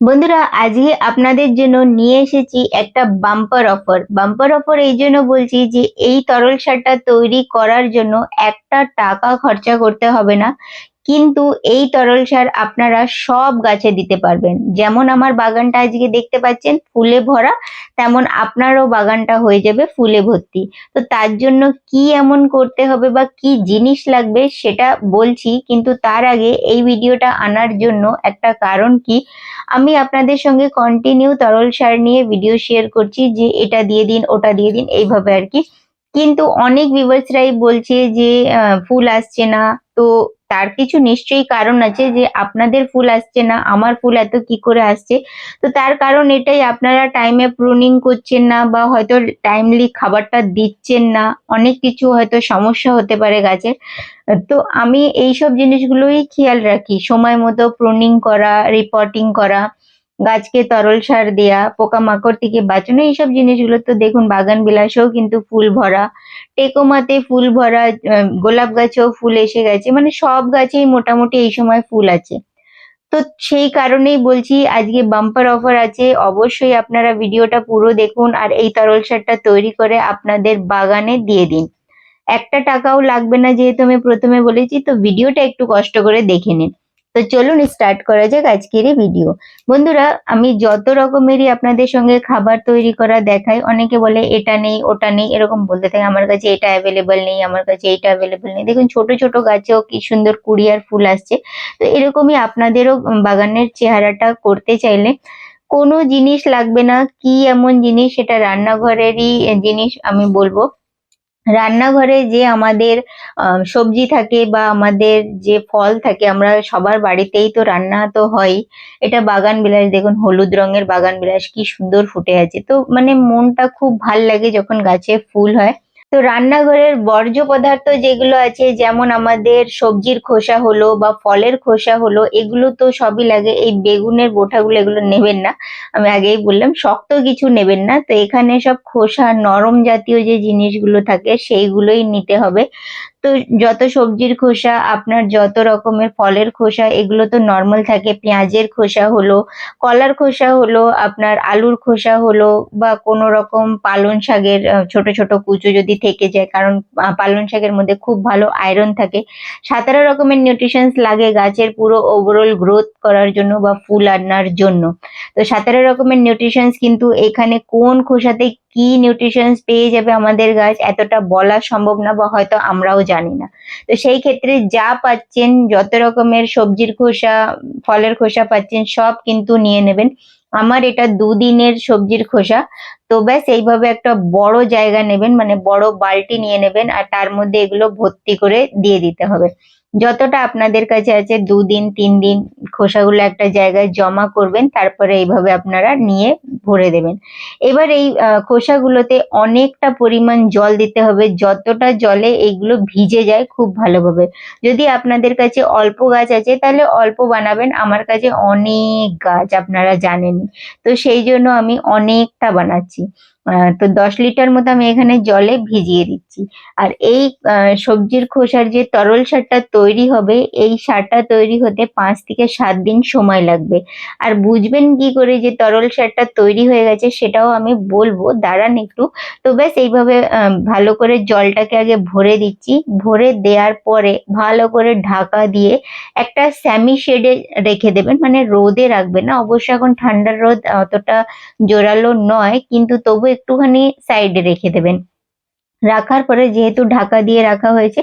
বন্ধুরা, আজকে আপনাদের জন্য নিয়ে এসেছি একটা বাম্পার অফার বাম্পার অফার এই জন্য বলছি যে, এই তরল সারটা তৈরি করার জন্য একটা টাকা খরচা করতে হবে না। কিন্তু এই তরল সার আপনারা সব গাছে দিতে পারবেন। যেমন আমার বাগানটা আজকে দেখতে পাচ্ছেন, ফুলে ভরা, তেমন আপনারও বাগানটা হয়ে যাবে ফুলে ভর্তি। তো তার জন্য কি এমন করতে হবে বা কি জিনিস লাগবে সেটা বলছি, কিন্তু তার আগে এই ভিডিওটা আনার জন্য একটা কারণ কি, আমি আপনাদের সঙ্গে কন্টিনিউ তরল সার নিয়ে ভিডিও শেয়ার করছি যে এটা দিয়ে দিন, ওটা দিয়ে দিন, এইভাবে আর কি। কিন্তু অনেক ভিউয়ার্সরাই বলছে যে ফুল আসছে না তো তার কিছু নিশ্চয়ই কারণ আছে যে আপনাদের ফুল আসছে না, আমার ফুল এত কি করে আসছে? তো তার কারণ এটাই, আপনারা টাইমে প্রুনিং করছেন না বা হয়তো টাইমলি খাবারটা দিচ্ছেন না, অনেক কিছু হয়তো সমস্যা হতে পারে গাছের। তো আমি এই সব জিনিসগুলোই খেয়াল রাখি, সময় মতো প্রুনিং করা রিপোর্টিং করা। গাছকে তরল সার দেয়া, পোকামাকড় থেকে বাঁচানো, এইসব জিনিসগুলো তো দেখুন বাগান বিলাসেও কিন্তু ফুল ভরা। টেকোমাতে ফুল ভরা গোলাপ গাছেও ফুল এসে গেছে। মানে সব গাছেই মোটামুটি এই সময় ফুল আছে। তো সেই কারণেই বলছি, আজকে বাম্পার অফার আছে। অবশ্যই আপনারা ভিডিওটা পুরো দেখুন আর এই তরল সারটা তৈরি করে আপনাদের বাগানে দিয়ে দিন। একটা টাকাও লাগবে না যেহেতু আমি প্রথমে বলেছি, তো ভিডিওটা একটু কষ্ট করে দেখে নিন। তো চলুন স্টার্ট করা যাক আজকের এই ভিডিও বন্ধুরা, আমি যত রকমেরই আপনাদের সঙ্গে খাবার তৈরি করা দেখাই, অনেকে বলে এটা নেই, ওটা নেই, এরকম বলতে থাকে, আমার কাছে এটা অ্যাভেলেবল নেই, আমার কাছে এটা অ্যাভেলেবল নেই। দেখুন, ছোট ছোট গাছেও কি সুন্দর কুড়ি আর ফুল আসছে। তো এরকমই আপনাদেরও বাগানের চেহারাটা করতে চাইলে কোনো জিনিস লাগবে না, কি এমন জিনিস, সেটা রান্নাঘরেরই জিনিস আমি বলব। রান্নাঘরে যে আমাদের সবজি থাকে বা আমাদের যে ফল থাকে, আমরা সবার বাড়িতেই তো রান্না তো হয়। এটা বাগান বিলাস, দেখুন হলুদ রঙের বাগান বিলাস, কি সুন্দর ফুটে আছে। তো মানে মনটা খুব ভালো লাগে যখন গাছে ফুল হয়। তো রান্নাঘরের বর্জ্য পদার্থ যেগুলো আছে, যেমন আমাদের সবজির খোসা হলো বা ফলের খোসা হলো, এগুলো তো সবই লাগে। এই বেগুনের বোঠাগুলো এগুলো নেবেন না। আমি আগেই বললাম, শক্ত কিছু নেবেন না। তো এখানে সব খোসা নরম জাতীয় যে জিনিসগুলো থাকে, সেইগুলোই নিতে হবে। তো যত সবজির খোসা আপনার যত রকমের ফলের খোসা এগুলো তো নর্মাল থাকে। পেঁয়াজের খোসা হলো কলার খোসা হলো আপনার আলুর খোসা হলো বা কোনো রকম পালং শাকের ছোট ছোট কুচো যদি থেকে যায় কারণ আহ, পালং শাকের মধ্যে খুব ভালো আয়রন থাকে। সতেরো রকমের নিউট্রিশনস লাগে গাছের পুরো ওভারঅল গ্রোথ করার জন্য বা ফুল আনার জন্য। তো সতেরো রকমের নিউট্রিশনস কিন্তু এখানে কোন খোসাতে কি নিউট্রিশনস পেয়ে যাবে আমাদের গাছ, এতটা বলা সম্ভব না বা হয়তো আমরাও জানি না। তো সেই ক্ষেত্রে যা পাচ্ছেন, যত রকমের সবজির খোসা, ফলের খোসা পাচ্ছেন, সব কিন্তু নিয়ে নেবেন। আমার এটা দুদিনের সবজির খোসা। তো ব্যাস এইভাবে একটা বড় জায়গা নেবেন মানে বড় বালতি নিয়ে নেবেন আর তার মধ্যে এগুলো ভর্তি করে দিয়ে দিতে হবে। যতটা আপনাদের কাছে আছে দুদিন তিন দিন খোসাগুলো একটা জায়গায় জমা করবেন, তারপরে এইভাবে আপনারা নিয়ে ভরে দেবেন। এবার এই খোসাগুলোতে অনেকটা পরিমাণ জল দিতে হবে, যতটা জলে এইগুলো ভিজে যায় খুব ভালোভাবে। যদি আপনাদের কাছে অল্প গাছ আছে তাহলে অল্প বানাবেন, আমার কাছে অনেক গাছ আপনারা জানেনই। তো সেই জন্য আমি অনেকটা বানাচ্ছি। পাচ্ছি তো দশ লিটার মতো আমি এখানে জলে ভিজিয়ে দিচ্ছি। আর এই সবজির খোসার যে তরল সারটা তৈরি হবে, এই সারটা তৈরি হতে পাঁচ থেকে সাত দিন সময় লাগবে। আর বুঝবেন কি করে যে তরল সারটা তৈরি হয়ে গেছে সেটাও আমি বলব, দাঁড়ান একটু। তো ব্যাস, এইভাবে ভালো করে জলটাকে আগে ভরে দিচ্ছি। ভরে দেওয়ার পরে ভালো করে ঢাকা দিয়ে একটা স্যামি শেডে রেখে দেবেন মানে রোদে রাখবেন না। অবশ্য এখন ঠান্ডার রোদ অতটা জোরালো নয়, কিন্তু তবু একটুখানি সাইডে রেখে দেবেন। রাখার পরে যেহেতু ঢাকা দিয়ে রাখা হয়েছে,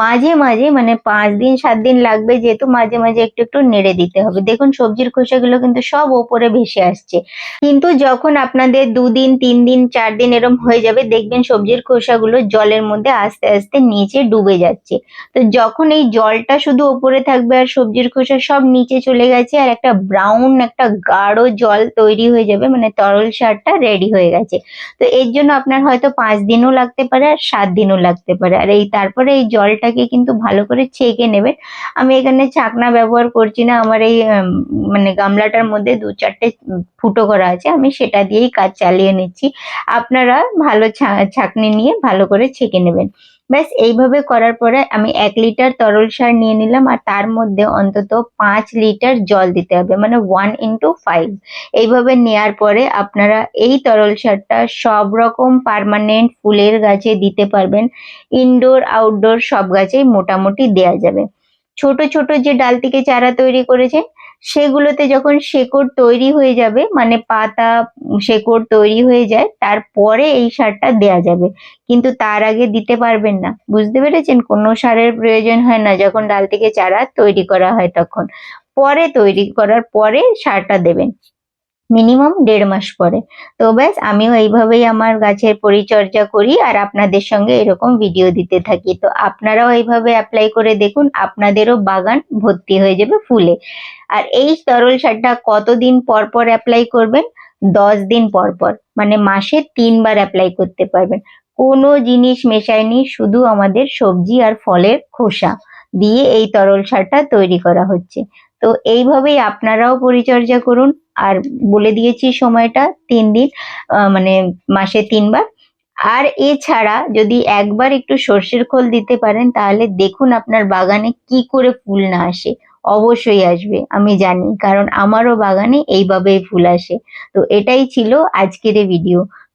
মাঝে মাঝে মানে পাঁচ দিন, সাত দিন লাগবে যেহেতু মাঝে মাঝে একটু একটু নেড়ে দিতে হবে। দেখুন সবজির খোসাগুলো কিন্তু সব ওপরে ভেসে আসছে। কিন্তু যখন আপনাদের দুদিন তিন দিন চার দিন এরম হয়ে যাবে, দেখবেন সবজির খোসাগুলো জলের মধ্যে আস্তে আস্তে নিচে ডুবে যাচ্ছে। তো যখন এই জলটা শুধু ওপরে থাকবে আর সবজির খোসা সব নিচে চলে গেছে আর একটা ব্রাউন একটা গাঢ় জল তৈরি হয়ে যাবে মানে তরল সারটা রেডি হয়ে গেছে। তো এর জন্য আপনার হয়তো পাঁচ দিনও লাগতে পারে। আর সাত দিনও লাগতে পারে। আর এই তারপরে এই জলটাকে কিন্তু ভালো করে ছেঁকে নেবেন। আমি এখানে ছাকনা ব্যবহার করছি না। আমার এই মানে গামলাটার মধ্যে দু চারটে ফুটো করা আছে। আমি সেটা দিয়েই কাজ চালিয়ে নিচ্ছি। আপনারা ভালো ছাঁকনি নিয়ে ভালো করে ছেঁকে নেবেন। ব্যাস, এইভাবে করার পরে আমি এক লিটার তরল সার নিয়ে নিলাম আর তার মধ্যে অন্তত পাঁচ লিটার জল দিতে হবে মানে ওয়ান ইন্টু ফাইভ এইভাবে নেয়ার পরে আপনারা এই তরল সারটা সব রকম পার্মানেন্ট ফুলের গাছে দিতে পারবেন। ইনডোর আউটডোর সব গাছেই মোটামুটি দেয়া যাবে। ছোট ছোট যে ডাল থেকে চারা তৈরি করেছেন সেগুলোতে যখন শেকড় তৈরি হয়ে যাবে মানে পাতা শেকড় তৈরি হয়ে যায়, তারপরে এই সারটা দেয়া যাবে। কিন্তু তার আগে দিতে পারবেন না। বুঝতে পেরেছেন? কোনো সারের প্রয়োজন হয় না। যখন ডাল থেকে চারা তৈরি করা হয় তখন। পরে তৈরি করার পরে সারটা দেবেন। মিনিমাম দেড় মাস পরে। তো ব্যাস, আমিও এইভাবেই আমার গাছের পরিচর্যা করি আর আপনাদের সঙ্গে এরকম ভিডিও দিতে থাকি। তো আপনারাও এইভাবে অ্যাপ্লাই করে দেখুন, আপনাদেরও বাগান ভর্তি হয়ে যাবে ফুলে। আর এই তরল সারটা কতদিন পর পর অ্যাপ্লাই করবেন? দশ দিন পর পর মানে মাসে তিনবার অ্যাপ্লাই করতে পারবেন। কোনো জিনিস মেশায়নি, শুধু আমাদের সবজি আর ফলের খোসা দিয়ে এই তরল সারটা তৈরি করা হচ্ছে। তো এইভাবেই আপনারাও পরিচর্যা করুন। আর বলে দিয়েছি সময়টা, তিন দিন মানে মাসে তিনবার। আর এছাড়া যদি একবার একটু সর্ষের খোল দিতে পারেন, তাহলে দেখুন আপনার বাগানে কি করে ফুল না আসে। অবশ্যই আসবে, আমি জানি, কারণ আমারও বাগানে এইভাবেই ফুল আসে। তো এটাই ছিল আজকের ভিডিও